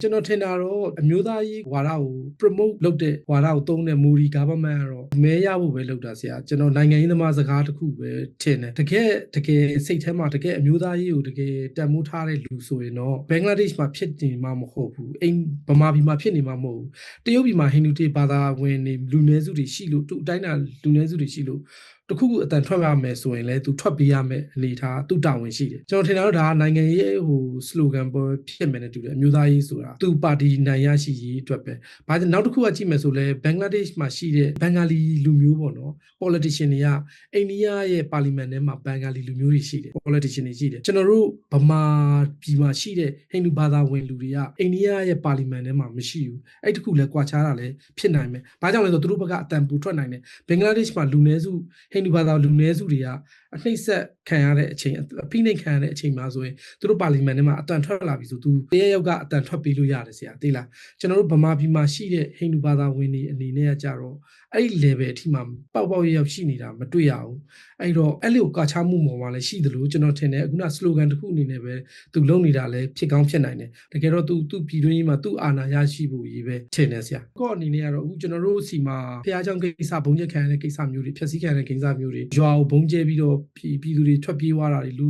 ကျွန်တော်ထင်တာတော့အမျိုးသားရေးဝါဒကို promote လုပ်တဲ့ဝါဒကိုသုံးတဲ့ Modi government ကတော့မဲရဖို့ပဲလုပ်တာဆရာကျွန်တော်နိုင်ငံရေးသမားစကားတစ်ခုပဲထင်တယ်တကယ်တကယ်စိတ်ထဲမှာတကယ်အမျိုးသားရေးကိုတကယ်တန်မိုးထားတဲ့လူဆိုရင်တော့ဘင်္ဂလားဒေ့ရှ်မှာဖြစ်နေမှာမဟုတ်ဘူးအိမ်ဗမာပြည်မှာဖြစ်နေမှာမဟုတ်ဘူးတရုတ်ပြည်မှာဟိန္ဒူတေဘာသာဝင်နေလူနည်းစုတွေရှိလို့သူအတိုင်းတာလူနည်းစုတွေရှိလို့ တခုခုအတန်ထွက်ရမယ်ဆိုရင်လည်းသူထွက်ပေးရမယ်အနေထားသူတာဝန်ရှိတယ်ကျွန်တော်ထင်တာတော့ဒါကနိုင်ငံရေးဟို slogan ပေါ်ဖြစ်မယ်နဲ့တူတယ်အမျိုးသားရေးဆိုတာသူပါတီနိုင်ရရှိရေးအတွက်ပဲဘာကြောင့်နောက်တစ်ခုကကြည့်မယ်ဆိုလဲဘင်္ဂလားဒေ့ရှ်မှာရှိတဲ့ဘင်္ဂါလီလူမျိုးပေါ့နော် politician တွေကအိန္ဒိယရဲ့ပါလီမန်ထဲမှာဘင်္ဂါလီလူမျိုးတွေရှိတယ် politician တွေရှိတယ်ကျွန်တော်တို့ဗမာပြည်မှာရှိတဲ့ဟိန္ဒူဘာသာဝင်လူတွေကအိန္ဒိယရဲ့ပါလီမန်ထဲမှာမရှိဘူးအဲ့တခုလဲကွာခြားတာလဲဖြစ်နိုင်မယ်ဘာကြောင့်လဲဆိုတော့သူတို့ဘက်ကအတန်ပူထွက်နိုင်တယ်ဘင်္ဂလားဒေ့ရှ်မှာလူနည်းစုဟိန္ဒူဘာသာလူနည်းစုတွေကအနှိမ့်ဆက်ခံရတဲ့အချိန်အဖိနှိမ့်ခံရတဲ့အချိန်မှာဆိုရင်သူတို့ပါလီမန်ထဲမှာအတန်ထွက်လာပြီဆိုသူတရရောက်ကအတန်ထွက်ပေးလို့ရတယ်ဆရာသိလားကျွန်တော်တို့ဗမာပြည်မှာရှိတဲ့ဟိန္ဒူဘာသာဝင်တွေအနေနဲ့ကကြတော့အဲ့ဒီ level အထိမှပေါက်ပေါက်ရရောက်ရှိနေတာမတွေ့ရဘူးအဲ့တော့အဲ့လိုကာချမှုပေါ်မှာလည်းရှိသလိုကျွန်တော်ထင်တယ်အခုန slogan တစ်ခုအနေနဲ့ပဲသူလုပ်နေတာလည်းဖြစ်ကောင်းဖြစ်နိုင်တယ်တကယ်တော့သူသူပြည်တွင်းကြီးမှာသူ့အာဏာရရှိဖို့ရေးပဲထင်တယ်ဆရာကိုယ့်အနေနဲ့ကတော့အခုကျွန်တော်တို့စီမှာဖះเจ้าကိစ္စဘုံချက်ခံရတဲ့ကိစ္စမျိုးတွေဖြည့်ဆည်းခံရတဲ့ကိစ္စမျိုးတွေရွာကိုဘုံကျဲပြီးတော့ ပြည်ပြည်သူတွေထွက်ပြေးသွားတာတွေလူ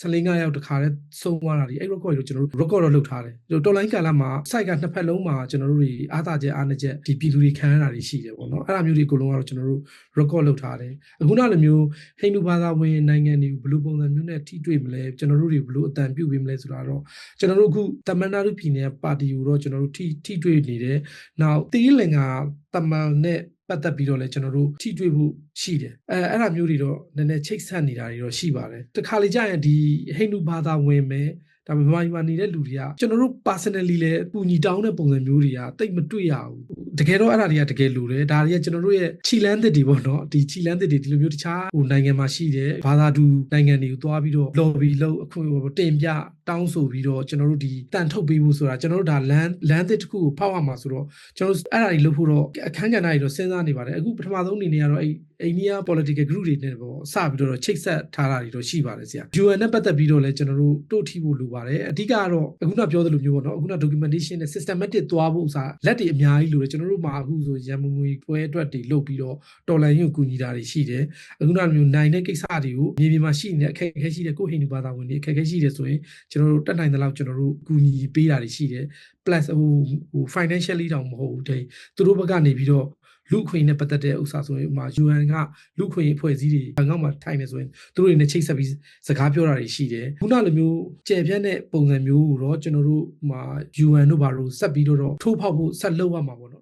15ရောက်တခါတည်းဆုံးသွားတာတွေအဲ့ record ကိုကျွန်တော်တို့ record တော့လုပ်ထားတယ်တော်လိုင်းကာလမှာ site ကနှစ်ဖက်လုံးမှာကျွန်တော်တို့တွေအားသာချက်အားနချက်ဒီပြည်သူတွေခံရတာတွေရှိတယ်ပေါ့နော်အဲ့ဒါမျိုးတွေအကုန်လုံးကတော့ကျွန်တော်တို့ record လုပ်ထားတယ်အခုနောက်လိုမျိုးဟိန္ဒူဘာသာဝင်နိုင်ငံတွေကိုဘယ်လိုပုံစံမျိုးနဲ့ထိတွေ့မလဲကျွန်တော်တို့တွေဘယ်လိုအတန်ပြုတ်ပေးမလဲဆိုတာတော့ကျွန်တော်တို့အခုတမန်နာရုပြည်နယ်ပါတီကိုတော့ကျွန်တော်တို့ထိထိတွေ့နေတယ်နောက်တီးလင်္ကာတမန်နဲ့ ပတ်သက်ပြီးတော့လည်းကျွန်တော်တို့ထိတွေ့ဖို့ရှိတယ်အဲအဲ့ဒါမျိုးတွေတော့နည်းနည်းချိတ်ဆက်နေတာတွေတော့ရှိပါတယ်တခါလေကြာရင်ဒီဟိန္ဒူဘာသာဝင်မယ်ဒါပေမဲ့မြန်မာပြည်မှာနေတဲ့လူတွေကကျွန်တော်တို့ personally လည်းအပူညီတောင်းတဲ့ပုံစံမျိုးတွေကတိတ်မတွေ့ရဘူး တကယ်တော့အဲ့ဒါတွေကတကယ်လိုတယ်ဒါတွေကကျွန်တော်တို့ရဲ့ခြိလန်းသစ်တွေပေါ့နော်ဒီခြိလန်းသစ်တွေဒီလိုမျိုးတခြားဟိုနိုင်ငံမှာရှိတဲ့ဘာသာတူနိုင်ငံတွေကိုသွားပြီးတော့ lobby လုပ်အခုတင်ပြတောင်းဆိုပြီးတော့ကျွန်တော်တို့ဒီတန်ထုတ်ပေးဖို့ဆိုတာကျွန်တော်တို့ဒါလမ်းလမ်းသစ်တစ်ခုကိုဖောက်ရမှာဆိုတော့ကျွန်တော်တို့အဲ့ဒါတွေလုပ်ဖို့တော့အခန်းကဏ္ဍတွေတော့စဉ်းစားနေပါတယ်အခုပထမဆုံးအနေနဲ့ကတော့အဲ့အိန္ဒိယ political group တွေနဲ့ပေါ့စပြီးတော့ချိတ်ဆက်ထားတာတွေတော့ရှိပါတယ်ဆရာ UN နဲ့ပတ်သက်ပြီးတော့လည်းကျွန်တော်တို့တို့ထိဖို့လိုပါတယ်အဓိကကတော့အခုနပြောသလိုမျိုးပေါ့နော်အခုန documentation နဲ့ systematic သွားဖို့အစားလက်တွေအများကြီးလိုတယ်ကျွန်တော်တို့မှာအခုဆိုရန်မငွေပွဲအတွက်တွေလုပ်ပြီးတော့တော်လိုင်းရုပ်ကူညီတာတွေရှိတယ်အခုနမျိုးနိုင်တဲ့ကိစ္စတွေကိုမြေပြင်မှာရှိနေတဲ့အခက်အခဲရှိတဲ့ကိုဟိန္ဒူဘာသာဝင်တွေအခက်အခဲရှိတယ်ဆိုရင်ကျွန်တော်တို့တက်နိုင်တဲ့လောက်ကျွန်တော်တို့ကူညီပေးတာတွေရှိတယ် plus ဟိုဟို financially တောင်မဟုတ်ဘူးတဲ့သူတို့ဘက်ကနေပြီးတော့လူခွင့်နဲ့ပတ်သက်တဲ့ဥစ္စာဆိုရင်ဥမာ UN ကလူခွင့်အဖွဲ့အစည်းတွေဘန်ကောက်မှာထိုင်နေဆိုရင်သူတို့တွေနဲ့ချိတ်ဆက်ပြီးစကားပြောတာတွေရှိတယ်ခုနလိုမျိုးကြယ်ပြန့်တဲ့ပုံစံမျိုးကိုတော့ကျွန်တော်တို့ဥမာ UN တို့ဘာလို့ဆက်ပြီးတော့ထိုးဖောက်ဖို့ဆက်လုပ်ရမှာပေါ့နော်